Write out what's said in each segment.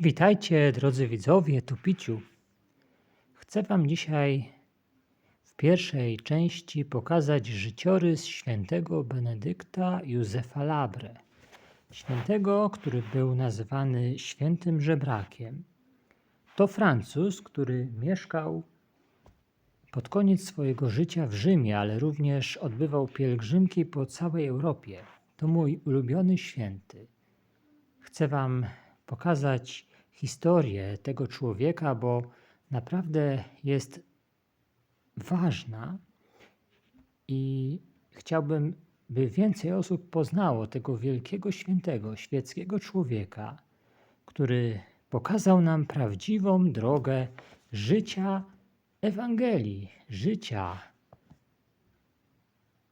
Witajcie, drodzy widzowie, tu Piciu. Chcę Wam dzisiaj w pierwszej części pokazać życiorys świętego Benedykta Józefa Labre. Świętego, który był nazywany świętym żebrakiem. To Francuz, który mieszkał pod koniec swojego życia w Rzymie, ale również odbywał pielgrzymki po całej Europie. To mój ulubiony święty. Chcę Wam pokazać historię tego człowieka, bo naprawdę jest ważna i chciałbym, by więcej osób poznało tego wielkiego świętego, świeckiego człowieka, który pokazał nam prawdziwą drogę życia Ewangelii, życia,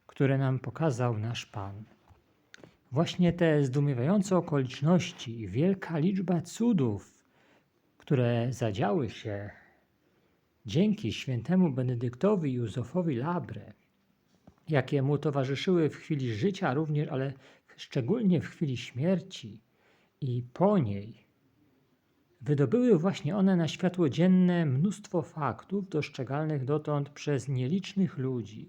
które nam pokazał nasz Pan. Właśnie te zdumiewające okoliczności i wielka liczba cudów, które zadziały się dzięki świętemu Benedyktowi Józefowi Labre, jakie mu towarzyszyły w chwili życia również, ale szczególnie w chwili śmierci i po niej, wydobyły właśnie one na światło dzienne mnóstwo faktów dostrzegalnych dotąd przez nielicznych ludzi,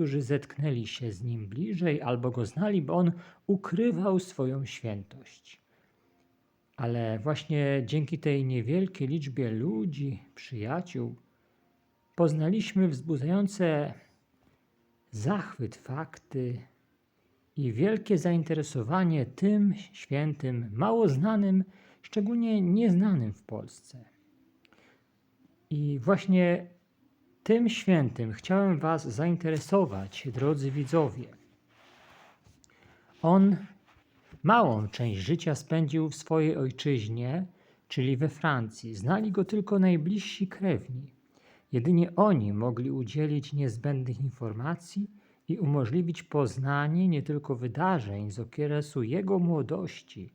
którzy zetknęli się z nim bliżej albo go znali, bo on ukrywał swoją świętość. Ale właśnie dzięki tej niewielkiej liczbie ludzi, przyjaciół, poznaliśmy wzbudzające zachwyt fakty i wielkie zainteresowanie tym świętym, mało znanym, szczególnie nieznanym w Polsce. I właśnie tym świętym chciałem Was zainteresować, drodzy widzowie. On małą część życia spędził w swojej ojczyźnie, czyli we Francji. Znali go tylko najbliżsi krewni. Jedynie oni mogli udzielić niezbędnych informacji i umożliwić poznanie nie tylko wydarzeń z okresu jego młodości,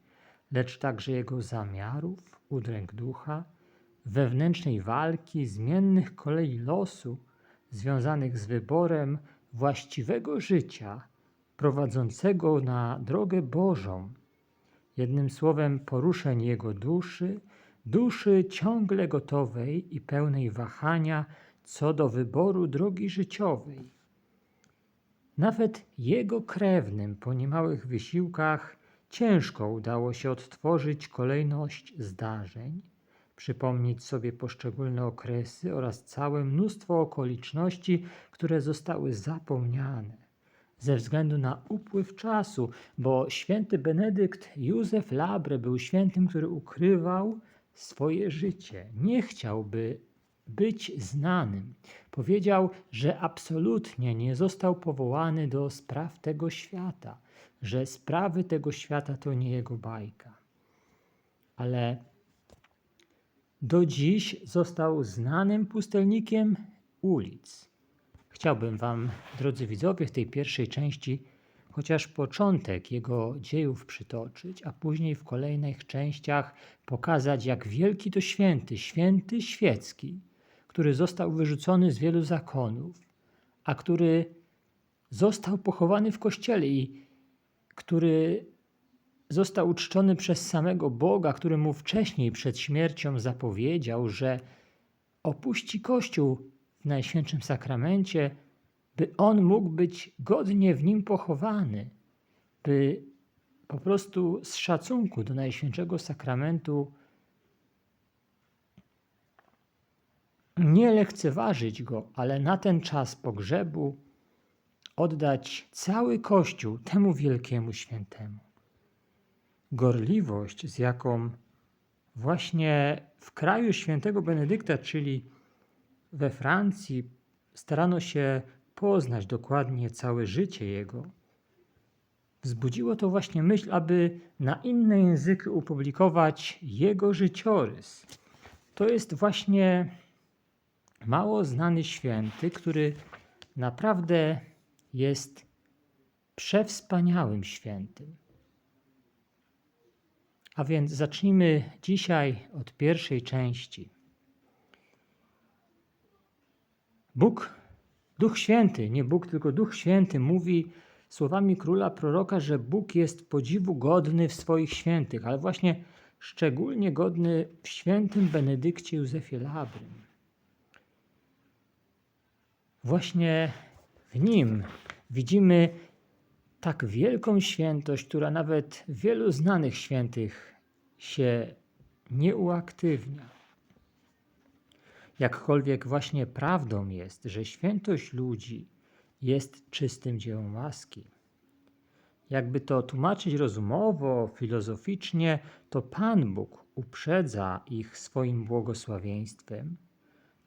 lecz także jego zamiarów, udręk ducha, wewnętrznej walki, zmiennych kolei losu, związanych z wyborem właściwego życia, prowadzącego na drogę Bożą. Jednym słowem, poruszeń jego duszy, duszy ciągle gotowej i pełnej wahania co do wyboru drogi życiowej. Nawet jego krewnym po niemałych wysiłkach ciężko udało się odtworzyć kolejność zdarzeń, przypomnieć sobie poszczególne okresy oraz całe mnóstwo okoliczności, które zostały zapomniane ze względu na upływ czasu, bo święty Benedykt Józef Labre był świętym, który ukrywał swoje życie. Nie chciałby być znanym. Powiedział, że absolutnie nie został powołany do spraw tego świata, że sprawy tego świata to nie jego bajka. Ale do dziś został znanym pustelnikiem ulic. Chciałbym Wam, drodzy widzowie, w tej pierwszej części chociaż początek jego dziejów przytoczyć, a później w kolejnych częściach pokazać, jak wielki to święty, święty świecki, który został wyrzucony z wielu zakonów, a który został pochowany w kościele i który został uczczony przez samego Boga, który mu wcześniej przed śmiercią zapowiedział, że opuści Kościół w Najświętszym Sakramencie, by on mógł być godnie w nim pochowany, by po prostu z szacunku do Najświętszego Sakramentu nie lekceważyć go, ale na ten czas pogrzebu oddać cały Kościół temu wielkiemu świętemu gorliwość, z jaką właśnie w kraju świętego Benedykta, czyli we Francji, starano się poznać dokładnie całe życie jego, wzbudziło to właśnie myśl, aby na inne języki opublikować jego życiorys. To jest właśnie mało znany święty, który naprawdę jest przewspaniałym świętym. A więc zacznijmy dzisiaj od pierwszej części. Bóg, Duch Święty, nie Bóg, tylko Duch Święty mówi słowami króla proroka, że Bóg jest podziwu godny w swoich świętych, ale właśnie szczególnie godny w świętym Benedykcie Józefie Labrym. Właśnie w nim widzimy tak wielką świętość, która nawet wielu znanych świętych się nie uaktywnia. Jakkolwiek właśnie prawdą jest, że świętość ludzi jest czystym dziełem łaski. Jakby to tłumaczyć rozumowo, filozoficznie, to Pan Bóg uprzedza ich swoim błogosławieństwem,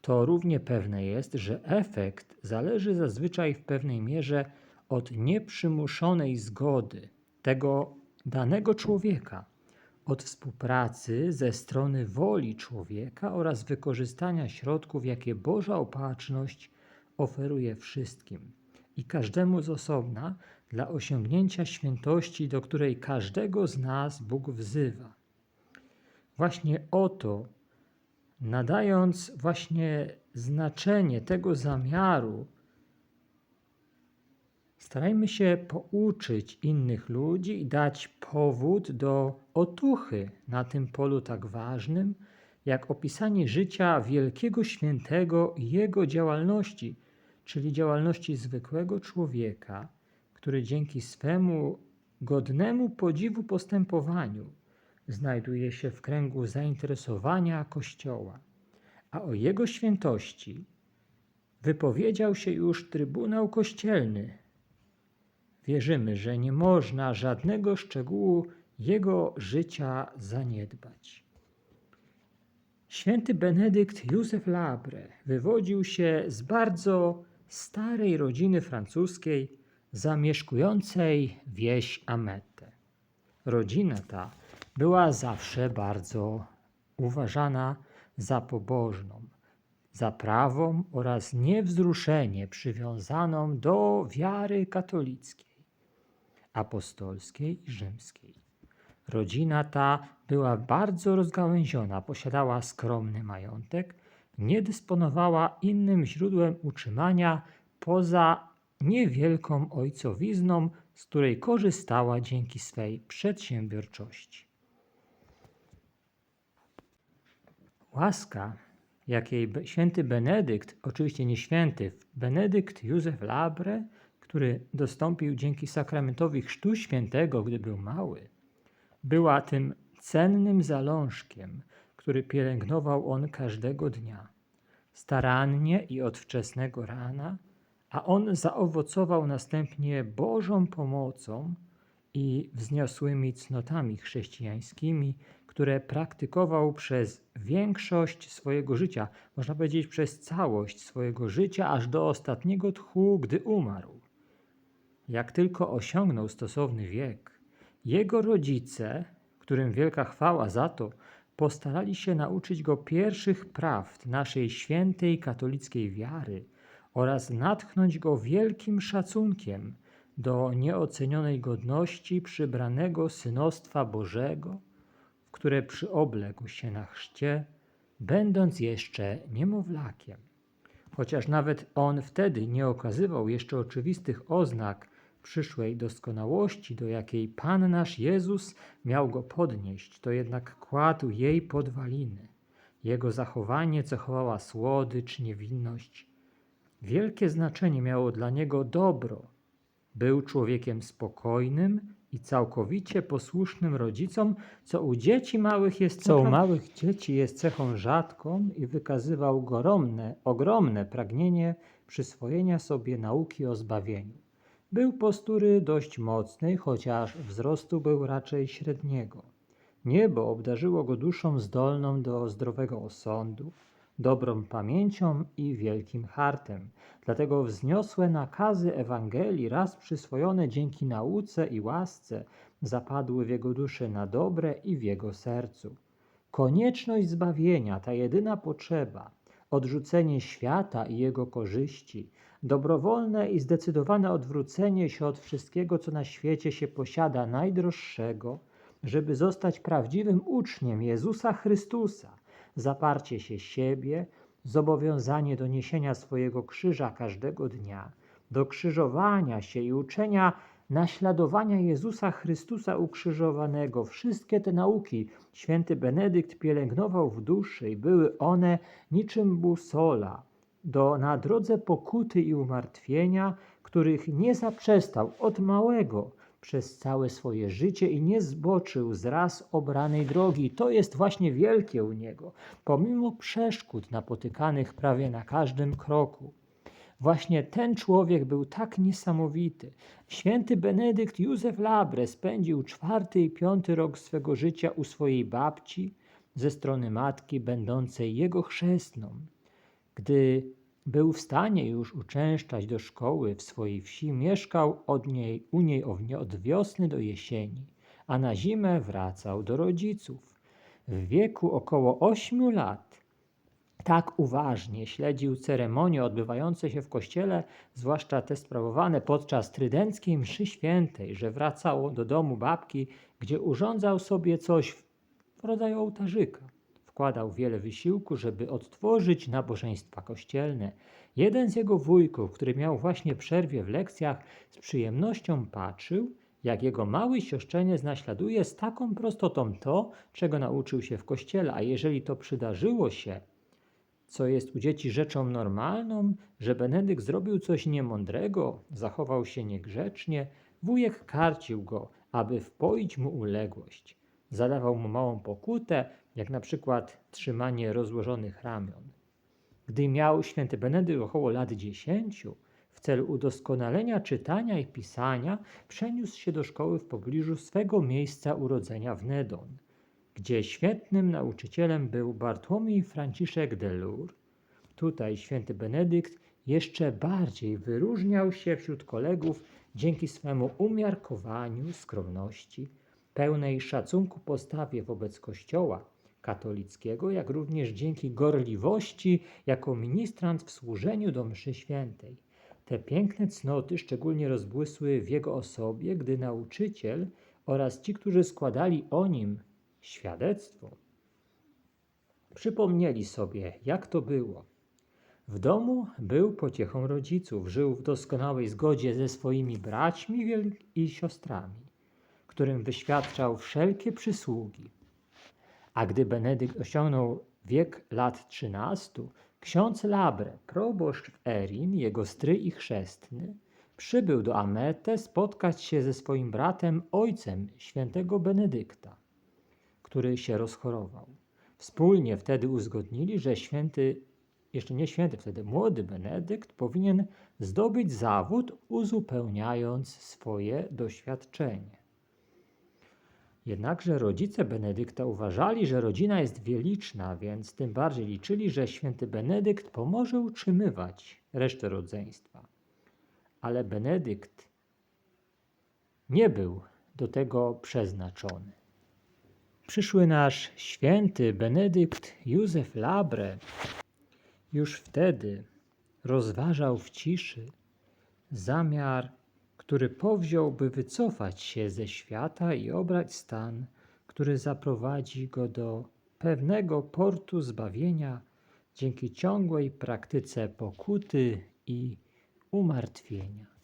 to równie pewne jest, że efekt zależy zazwyczaj w pewnej mierze od nieprzymuszonej zgody tego danego człowieka, od współpracy ze strony woli człowieka oraz wykorzystania środków, jakie Boża opatrzność oferuje wszystkim i każdemu z osobna dla osiągnięcia świętości, do której każdego z nas Bóg wzywa. Właśnie oto, nadając właśnie znaczenie tego zamiaru, starajmy się pouczyć innych ludzi i dać powód do otuchy na tym polu tak ważnym, jak opisanie życia wielkiego świętego i jego działalności, czyli działalności zwykłego człowieka, który dzięki swemu godnemu podziwu postępowaniu znajduje się w kręgu zainteresowania Kościoła, a o jego świętości wypowiedział się już Trybunał Kościelny. Wierzymy, że nie można żadnego szczegółu jego życia zaniedbać. Święty Benedykt Józef Labre wywodził się z bardzo starej rodziny francuskiej zamieszkującej wieś Ametę. Rodzina ta była zawsze bardzo uważana za pobożną, za prawą oraz niewzruszenie przywiązaną do wiary katolickiej, apostolskiej i rzymskiej. Rodzina ta była bardzo rozgałęziona, posiadała skromny majątek, nie dysponowała innym źródłem utrzymania poza niewielką ojcowizną, z której korzystała dzięki swej przedsiębiorczości. Łaska, jakiej święty Benedykt, oczywiście nie święty, Benedykt Józef Labre, który dostąpił dzięki sakramentowi chrztu świętego, gdy był mały, była tym cennym zalążkiem, który pielęgnował on każdego dnia. Starannie i od wczesnego rana, a on zaowocował następnie Bożą pomocą i wzniosłymi cnotami chrześcijańskimi, które praktykował przez większość swojego życia, można powiedzieć przez całość swojego życia, aż do ostatniego tchu, gdy umarł. Jak tylko osiągnął stosowny wiek, jego rodzice, którym wielka chwała za to, postarali się nauczyć go pierwszych prawd naszej świętej katolickiej wiary oraz natchnąć go wielkim szacunkiem do nieocenionej godności przybranego synostwa Bożego, w które przyobległ się na chrzcie, będąc jeszcze niemowlakiem. Chociaż nawet on wtedy nie okazywał jeszcze oczywistych oznak przyszłej doskonałości, do jakiej Pan nasz Jezus miał go podnieść, to jednak kładł jej podwaliny. Jego zachowanie cechowała słodycz, niewinność. Wielkie znaczenie miało dla niego dobro. Był człowiekiem spokojnym i całkowicie posłusznym rodzicom, co u dzieci małych jest co u małych dzieci jest cechą rzadką i wykazywał ogromne, ogromne pragnienie przyswojenia sobie nauki o zbawieniu. Był postury dość mocnej, chociaż wzrostu był raczej średniego. Niebo obdarzyło go duszą zdolną do zdrowego osądu, dobrą pamięcią i wielkim hartem. Dlatego wzniosłe nakazy Ewangelii, raz przyswojone dzięki nauce i łasce, zapadły w jego duszy na dobre i w jego sercu. Konieczność zbawienia, ta jedyna potrzeba, odrzucenie świata i jego korzyści, dobrowolne i zdecydowane odwrócenie się od wszystkiego, co na świecie się posiada najdroższego, żeby zostać prawdziwym uczniem Jezusa Chrystusa, zaparcie się siebie, zobowiązanie do niesienia swojego krzyża każdego dnia, do krzyżowania się i uczenia naśladowania Jezusa Chrystusa ukrzyżowanego. Wszystkie te nauki święty Benedykt pielęgnował w duszy i były one niczym busola do, na drodze pokuty i umartwienia, których nie zaprzestał od małego przez całe swoje życie i nie zboczył z raz obranej drogi. To jest właśnie wielkie u niego, pomimo przeszkód napotykanych prawie na każdym kroku. Właśnie ten człowiek był tak niesamowity. Święty Benedykt Józef Labre spędził czwarty i piąty rok swego życia u swojej babci ze strony matki, będącej jego chrzestną. Gdy był w stanie już uczęszczać do szkoły w swojej wsi, mieszkał od niej, u niej od wiosny do jesieni, a na zimę wracał do rodziców. W wieku około ośmiu lat tak uważnie śledził ceremonie odbywające się w kościele, zwłaszcza te sprawowane podczas trydenckiej mszy świętej, że wracał do domu babki, gdzie urządzał sobie coś w rodzaju ołtarzyka. Wkładał wiele wysiłku, żeby odtworzyć nabożeństwa kościelne. Jeden z jego wujków, który miał właśnie przerwie w lekcjach, z przyjemnością patrzył, jak jego mały siostrzeniec naśladuje z taką prostotą to, czego nauczył się w kościele, a jeżeli to przydarzyło się, co jest u dzieci rzeczą normalną, że Benedykt zrobił coś niemądrego, zachował się niegrzecznie, wujek karcił go, aby wpoić mu uległość. Zadawał mu małą pokutę, jak na przykład trzymanie rozłożonych ramion. Gdy miał święty Benedykt około lat dziesięciu, w celu udoskonalenia czytania i pisania, przeniósł się do szkoły w pobliżu swego miejsca urodzenia w Nedon – gdzie świetnym nauczycielem był Bartłomiej Franciszek de Lourdes. Tutaj święty Benedykt jeszcze bardziej wyróżniał się wśród kolegów dzięki swemu umiarkowaniu, skromności, pełnej szacunku postawie wobec Kościoła katolickiego, jak również dzięki gorliwości jako ministrant w służeniu do mszy świętej. Te piękne cnoty szczególnie rozbłysły w jego osobie, gdy nauczyciel oraz ci, którzy składali o nim świadectwo. Przypomnieli sobie, jak to było. W domu był pociechą rodziców, żył w doskonałej zgodzie ze swoimi braćmi i siostrami, którym wyświadczał wszelkie przysługi. A gdy Benedykt osiągnął wiek lat trzynastu, ksiądz Labre, proboszcz w Erin, jego stry i chrzestny, przybył do Amete spotkać się ze swoim bratem, ojcem świętego Benedykta który się rozchorował. Wspólnie wtedy uzgodnili, że święty, jeszcze nie święty, wtedy młody Benedykt powinien zdobyć zawód, uzupełniając swoje doświadczenie. Jednakże rodzice Benedykta uważali, że rodzina jest wieliczna, więc tym bardziej liczyli, że święty Benedykt pomoże utrzymywać resztę rodzeństwa. Ale Benedykt nie był do tego przeznaczony. Przyszły nasz święty Benedykt Józef Labre już wtedy rozważał w ciszy zamiar, który powziął, by wycofać się ze świata i obrać stan, który zaprowadzi go do pewnego portu zbawienia dzięki ciągłej praktyce pokuty i umartwienia.